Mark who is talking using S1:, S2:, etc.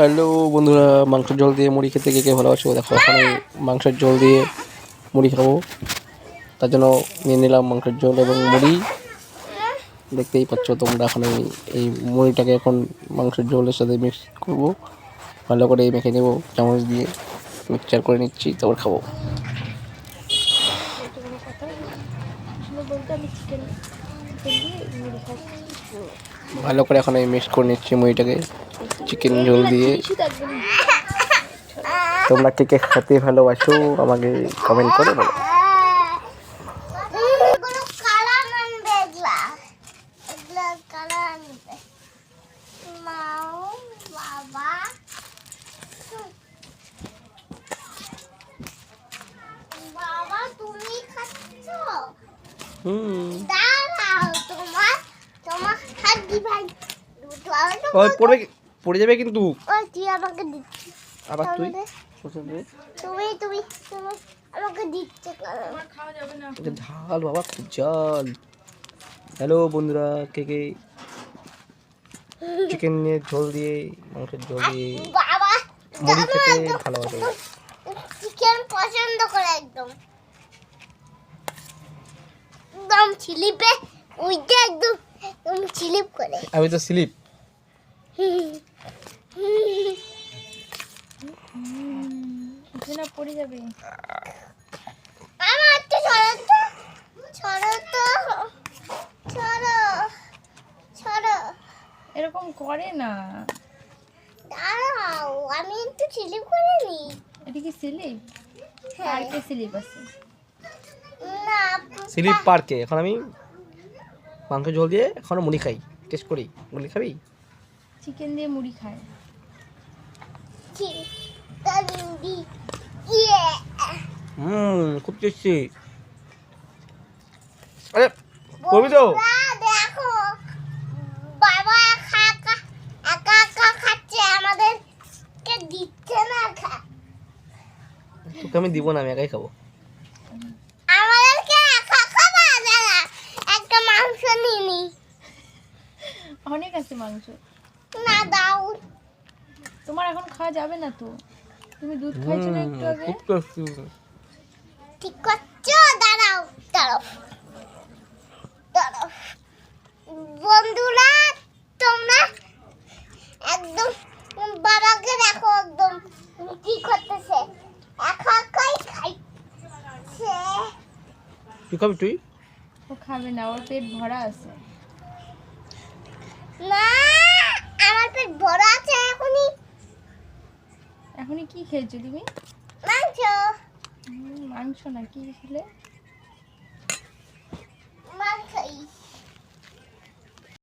S1: Hello বন্ধুরা, মাংসের ঝোল দিয়ে মুড়ি খেতে কে কে ভালোবাসো দেখো ওখানে মাংসের জল দিয়ে মুড়ি খাব। তার জন্য নিয়ে নিলাম মাংসের ঝোল এবং মুড়ি। দেখতেই পাচ্ছ তোমরা এখন এই মুড়িটাকে এখন মাংসের ঝোলের সাথে মিক্স করব। ভালো করে মেখে নেব, চামচ দিয়ে মিক্সচার করে নিচ্ছি, তারপর খাব।
S2: বলতে আমি চিকেন মুড়ি খাচ্ছি
S1: ভালো করে এখন আমি মিক্স করে নিচ্ছি মুড়িটাকে। চিকেন ঝোল দিয়ে। তোমরা কে কে খেতে ভালোবাসো আমাকে কমেন্ট করে বলো।
S3: এগুলো
S1: ওই পড়ে যাবে কিন্তু।
S3: ওই তুই আমাকে দিচ্ছিস।
S1: আবার তুই?
S3: তুমি তুমি তুমি আমাকে দিচ্ছে
S1: ঝাল বাবা খুব ঝাল হ্যালো বন্ধুরা কে কে? চিকেন নিয়ে ঝোল দিয়ে মাংসের ঝোল দিয়ে। মুড়ি খেতে ভালোবাসে
S3: চিকেন পছন্দ করে একদম। একদম স্লিপে উইটা একদম একদম স্লিপ করে।
S1: আমি তো স্লিপ
S2: না পড়ে যাবে।
S3: আমার তো ছড়ো তো ছড়ো ছড়ো
S2: এরকম করে না।
S3: দাঁড়াও আমি একটু স্লিপ করে নি।
S2: এটা কি স্লিপ
S3: হ্যাঁ।
S2: পার্কে স্লিপ আছে।
S3: না
S1: স্লিপ পার্কে এখন আমি মাংস ঝোল দিয়ে এখন মুড়ি খাই। টেস্ট করি। মুড়ি খাবি?
S2: চিকেন দিয়ে মুড়ি খায়
S1: হুম খুব টেস্টি আরে করবি তো?
S3: দেখো বাবা একা একা একা একা খাচ্ছে আমাদেরকে দিচ্ছে না খা
S1: তোকে আমি দিব না আমি একাই খাব
S3: আমাদেরকে একা খাবা দাদা একটা মাংস নিয়ে নি
S2: আছে মাংস?
S3: না দাও।
S2: তোমার এখন খাওয়া যাবে না তো? তুমি দুধ খাইছো না একটু আগে?
S3: ঠিক করছ? দাঁড়াও দাঁড়াও। দাঁড়াও। বন্ধুরা তোমরা একদম বাবাকে দেখো একদম কি করতেছে। একা একাই খাইছে।
S1: তুই খাবি তুই?
S2: ও খাবে না ওর পেট ভরা আছে।
S3: না আমার পেট ভরা আছে এখনি
S2: এখনি কি খেয়েছো তুমি?
S3: মাংস।
S2: মাংস না কি খেলে?